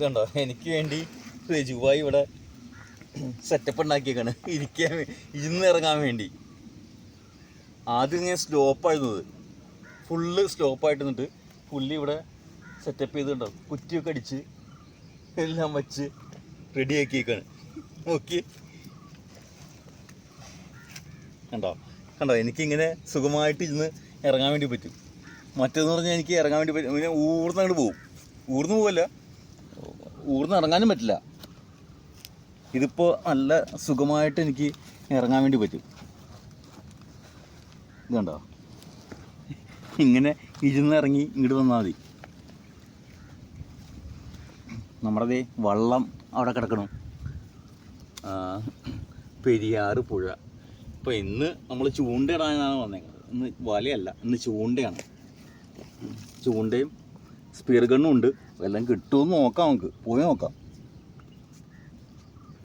ഇതുണ്ടോ? എനിക്ക് വേണ്ടി രജുവായി ഇവിടെ സെറ്റപ്പ് ഉണ്ടാക്കിയേക്കാണ്. ഇരിക്കാൻ ഇരുന്ന് ഇറങ്ങാൻ വേണ്ടി. ആദ്യം ഞാൻ സ്ലോപ്പായിരുന്നത് ഫുള്ള് സ്ലോപ്പായിട്ട് നിന്നിട്ട് പുള്ളി ഇവിടെ സെറ്റപ്പ് ചെയ്തിട്ടുണ്ടോ? കുറ്റിയൊക്കെ അടിച്ച് എല്ലാം വച്ച് റെഡിയാക്കിയേക്കാണ് ഓക്കെ കണ്ടോ? കണ്ടോ? എനിക്കിങ്ങനെ സുഖമായിട്ട് ഇന്ന് ഇറങ്ങാൻ വേണ്ടി പറ്റും. മറ്റേന്ന് പറഞ്ഞാൽ എനിക്ക് ഇറങ്ങാൻ വേണ്ടി പറ്റും. പിന്നെ ഊർന്ന് അങ്ങോട്ട് പോകും ഊർന്ന് പോവല്ല. ഊർന്ന് ഇറങ്ങാനും പറ്റില്ല. ഇതിപ്പോൾ നല്ല സുഖമായിട്ട് എനിക്ക് ഇറങ്ങാൻ വേണ്ടി പറ്റും. ഇത് കണ്ടോ? ഇങ്ങനെ ഇരുന്ന് ഇറങ്ങി ഇങ്ങോട്ട് വന്നാൽ മതി. നമ്മുടെ വള്ളം അവിടെ കിടക്കണം. പെരിയാറ് പുഴ. ഇപ്പോൾ ഇന്ന് നമ്മൾ ചൂണ്ടയിടാനാണ് വന്നേക്കുന്നത്. ഇന്ന് വലയല്ല ഇന്ന് ചൂണ്ടയാണ്. ചൂണ്ടയും സ്പീർ ഗണ്ണും ഉണ്ട്. എല്ലാം കിട്ടുമെന്ന് നോക്കാം നമുക്ക്. പോയി നോക്കാം.